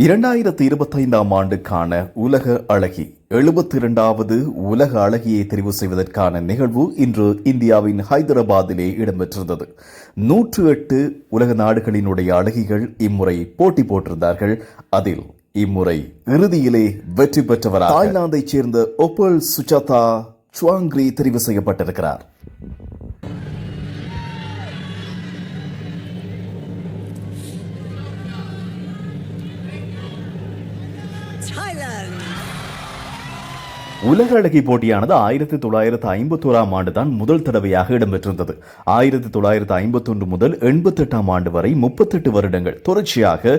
இரண்டாயிரத்தி இருபத்தைந்தாம் ஆண்டுக்கான உலக அழகி எழுபத்தி இரண்டாவது உலக அழகியை தெரிவு செய்வதற்கான நிகழ்வு இன்று இந்தியாவின் ஹைதராபாத்திலே இடம்பெற்றிருந்தது. நூற்று எட்டு உலக நாடுகளினுடைய அழகிகள் இம்முறை போட்டி போட்டிருந்தார்கள். அதில் இம்முறை இறுதியிலே வெற்றி பெற்றவர் தாய்லாந்தைச் சேர்ந்த ஒப்பல் சுஜாதா சுவாங்ரி தெரிவு செய்யப்பட்டிருக்கிறார். உலக அழகி போட்டியானது ஆயிரத்தி தொள்ளாயிரத்து ஐம்பத்தோராம் ஆண்டு தான் முதல் தடவையாக இடம்பெற்றிருந்தது. ஆயிரத்தி தொள்ளாயிரத்து ஐம்பத்தொன்று முதல் எண்பத்தெட்டாம் ஆண்டு வரை முப்பத்தெட்டு வருடங்கள். தொடர்ச்சியாக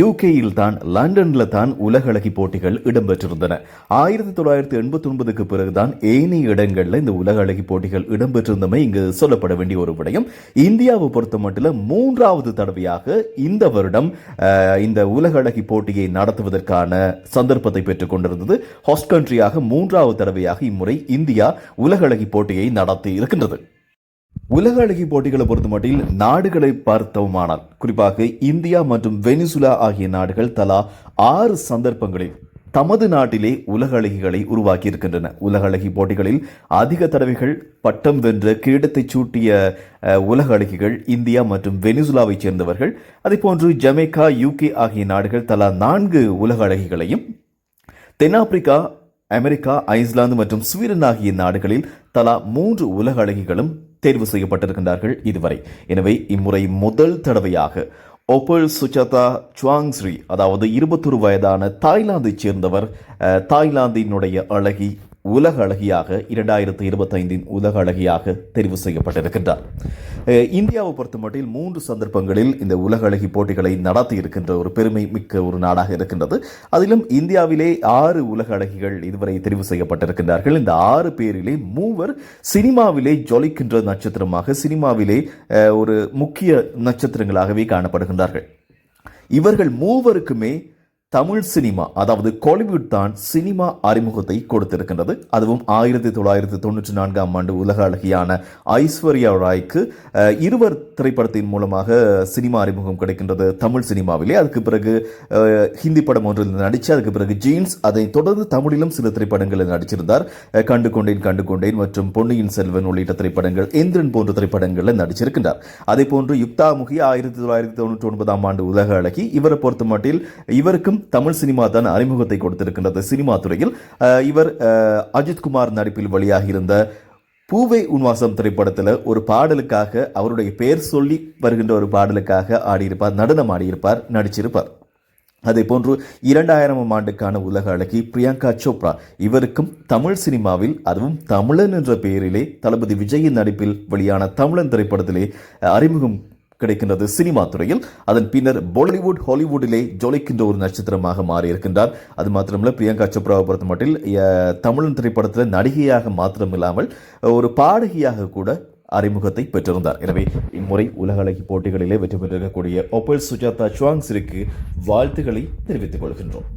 யூகேயில் தான் லண்டனில் தான் உலக அழகி போட்டிகள் இடம்பெற்றிருந்தன. ஆயிரத்தி தொள்ளாயிரத்து எண்பத்தொன்பதுக்கு பிறகுதான் ஏனைய இடங்களில் இந்த உலக அழகி போட்டிகள் இடம்பெற்றிருந்தமை இங்கு சொல்லப்பட வேண்டிய ஒரு விடயம். இந்தியாவை பொறுத்த மட்டும் மூன்றாவது தடவையாக இந்த வருடம் இந்த உலக அழகி போட்டியை நடத்துவதற்கான சந்தர்ப்பத்தை பெற்றுக் கொண்டிருந்தது. ஹாஸ்ட் கண்ட்ரியாக மூன்றாவது தடவையாக இம்முறை இந்தியா உலக அழகி போட்டியை நடத்தி இருக்கின்றது. உலக அழகி போட்டிகளை பொறுத்தமட்டில் நாடுகளை பார்த்தோமானால் குறிப்பாக இந்தியா மற்றும் வெனிசுலா ஆகிய நாடுகள் தலா ஆறு சந்தர்ப்பங்களில் தமது நாட்டிலே உலக அழகிகளை உருவாக்கி இருக்கின்றன. உலக அழகி போட்டிகளில் அதிக தடவைகள் பட்டம் வென்ற கிரீடத்தை சூட்டிய உலக அழகிகள் இந்தியா மற்றும் வெனிசுலாவைச் சேர்ந்தவர்கள் அதேபோன்று ஜமைக்கா யூகே ஆகிய நாடுகள் தலா நான்கு உலக அழகிகளையும் தென்னாப்பிரிக்கா அமெரிக்கா ஐஸ்லாந்து மற்றும் ஸ்வீடன் ஆகிய நாடுகளில் தலா மூன்று உலக அழகிகளும் தேர்வு செய்யப்பட்டிருக்கின்றார்கள் இதுவரை. எனவே இம்முறை முதல் தடவையாக ஒப்பல் சுஜாதா சுவாங்ஸ்ரீ அதாவது இருபத்தொரு வயதான தாய்லாந்தைச் சேர்ந்தவர் தாய்லாந்தினுடைய அழகி உலக அழகியாக இரண்டாயிரத்து இருபத்தைந்தின் உலக அழகியாக தெரிவு செய்யப்பட்டிருக்கின்றார். இந்தியாவை இந்தியாவை பொறுத்தமட்டில் மூன்று சந்தர்ப்பங்களில் இந்த உலக அழகி போட்டிகளை நடத்தி இருக்கின்ற ஒரு பெருமை மிக்க ஒரு நாடாக இருக்கின்றது. அதிலும் இந்தியாவிலே ஆறு உலக அழகிகள் இதுவரை தெரிவு செய்யப்பட்டிருக்கின்றார்கள். இந்த ஆறு பேரிலே மூவர் சினிமாவிலே ஜொலிக்கின்ற நட்சத்திரமாக சினிமாவிலே ஒரு முக்கிய நட்சத்திரங்களாகவே காணப்படுகின்றார்கள். இவர்கள் மூவருக்குமே தமிழ் சினிமா அதாவது கோலிவுட் தான் சினிமா அறிமுகத்தை கொடுத்திருக்கின்றது. அதுவும் ஆயிரத்தி தொள்ளாயிரத்தி தொண்ணூற்றி நான்காம் ஆண்டு உலக அழகியான ஐஸ்வர்யா ராய்க்கு இருவர் திரைப்படத்தின் மூலமாக சினிமா அறிமுகம் கிடைக்கின்றது தமிழ் சினிமாவிலே. அதுக்கு பிறகு ஹிந்தி படம் ஒன்றில் நடித்து அதுக்கு பிறகு ஜீன்ஸ் அதை தொடர்ந்து தமிழிலும் சில திரைப்படங்களில் நடிச்சிருந்தார். கண்டு கொண்டேன் கண்டு கொண்டேன் மற்றும் பொன்னியின் செல்வன் உள்ளிட்ட திரைப்படங்கள் எந்திரன் போன்ற திரைப்படங்களில் நடிச்சிருக்கின்றார். அதே போன்று யுக்தாமுகி ஆயிரத்தி தொள்ளாயிரத்தி தொண்ணூற்றி ஒன்பதாம் ஆண்டு உலக அழகி. இவரை பொறுத்த மட்டில் இவருக்கும் தமிழ் சினிமா தான் அறிமுகத்தை கொடுத்திருக்கின்றது சினிமா துறையில். இவர் அஜித்குமார் அஜித் குமார் நடிப்பில் வெளியாகி இருந்த பூவே உன்வாசம் திரைப்படத்தில் ஒரு பாடலுக்காக அவருடைய பெயர் சொல்லி வருகின்ற ஒரு பாடலுக்காக ஆடியிருப்பார் நடனம் ஆடியிருப்பார் நடிச்சிருப்பார். அதே போன்று இரண்டாயிரமாம் ஆண்டுக்கான உலக அழகி பிரியங்கா சோப்ரா இவருக்கும் தமிழ் சினிமாவில் அதுவும் தமிழன் என்ற பெயரிலே தளபதி விஜயின் நடிப்பில் வெளியான தமிழன் திரைப்படத்திலே அறிமுகம் கிடைக்கின்றது சினிமா துறையில். அதன் பின்னர் பாலிவுட் ஹாலிவுட்டிலே ஜொலிக்கின்ற ஒரு நட்சத்திரமாக மாறியிருக்கின்றார். அது மாத்திரமல்ல பிரியங்கா சோப்ராவை பொறுத்த மட்டில் தமிழன் திரைப்படத்தில் நடிகையாக மாத்திரமில்லாமல் ஒரு பாடகியாக கூட அறிமுகத்தை பெற்றிருந்தார். எனவே இம்முறை உலக அழகி போட்டிகளிலே வெற்றி பெற்றிருக்கக்கூடிய ஒப்பல் சுஜாதா சுவாங்ஸிற்கு வாழ்த்துக்களை தெரிவித்துக் கொள்கின்றோம்.